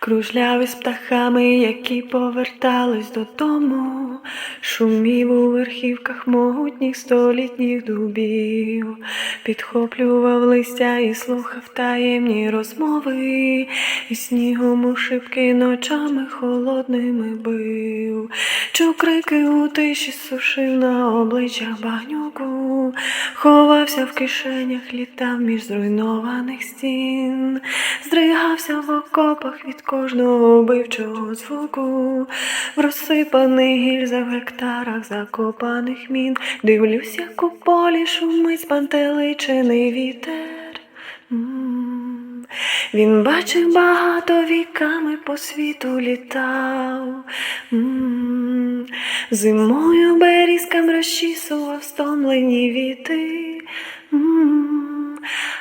Кружляв із птахами, які повертались додому, шумів у верхівках могутніх столітніх дубів, підхоплював листя і слухав таємні розмови, і снігом у шибки ночами холодними бив, чув крики у тиші, сушив на обличчях багнюку, ховався в кишенях, літав між зруйнованих стін, здригався в окопах від кожного вбивчого звуку, в розсипаних гільзах в гектарах закопаних мін. Дивлюсь, як у полі шумить спантеличений вітер. М. Він бачив багато віками по світу літав. М. Зимою берізкам розчісував стомлені віти.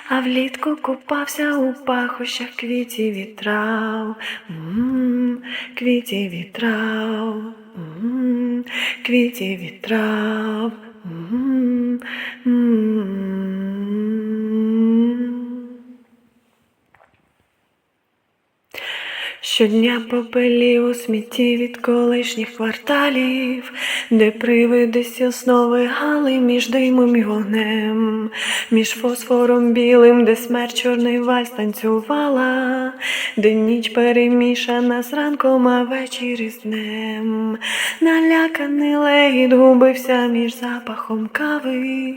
А влітку купався у пахощах квітів і трав, вітрав, і трав, М, квітів і трав. Щодня попелів у смітті від колишніх кварталів, де привиди соснови гали між димом і вогнем, між фосфором білим, де смерть чорний вальс танцювала, де ніч перемішана з ранком, а ввечері з днем. Наляканий легіт губився між запахом кави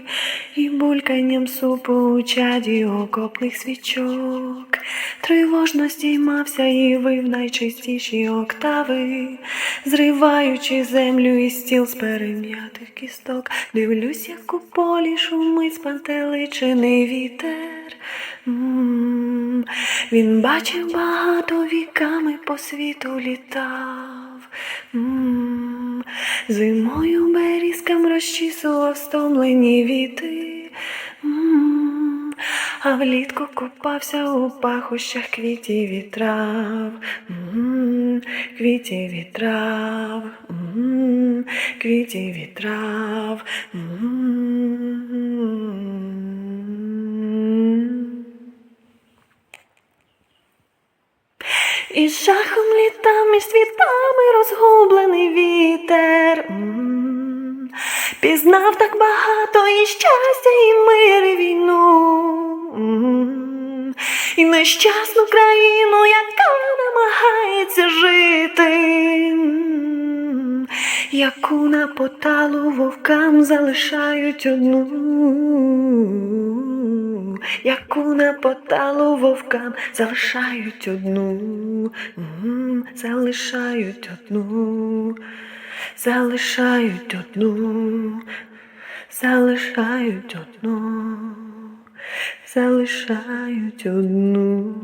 і бульканням супу у чаді окопних свічок. Тривожно стіймався і вив найчистіші октави, зриваючи землю і стіл з перем'ятих кісток. Дивлюсь, як у полі шумить спантеличений вітер. М, Він бачив багато віками по світу літав. М, Зимою берізкам розчісував стомлені віти. М, А влітку купався у пахощах квітів і трав, квітів і трав, квітів і трав. І з жахом літа між світами розгублений вітер. Пізнав так багато і щастя, і мир, і війну. І нещасну країну, яка намагається жити. Яку на поталу вовкам залишають одну яку на поталу вовкам залишають одну, залишають одну, залишають одну, залишають одну, залишають одну.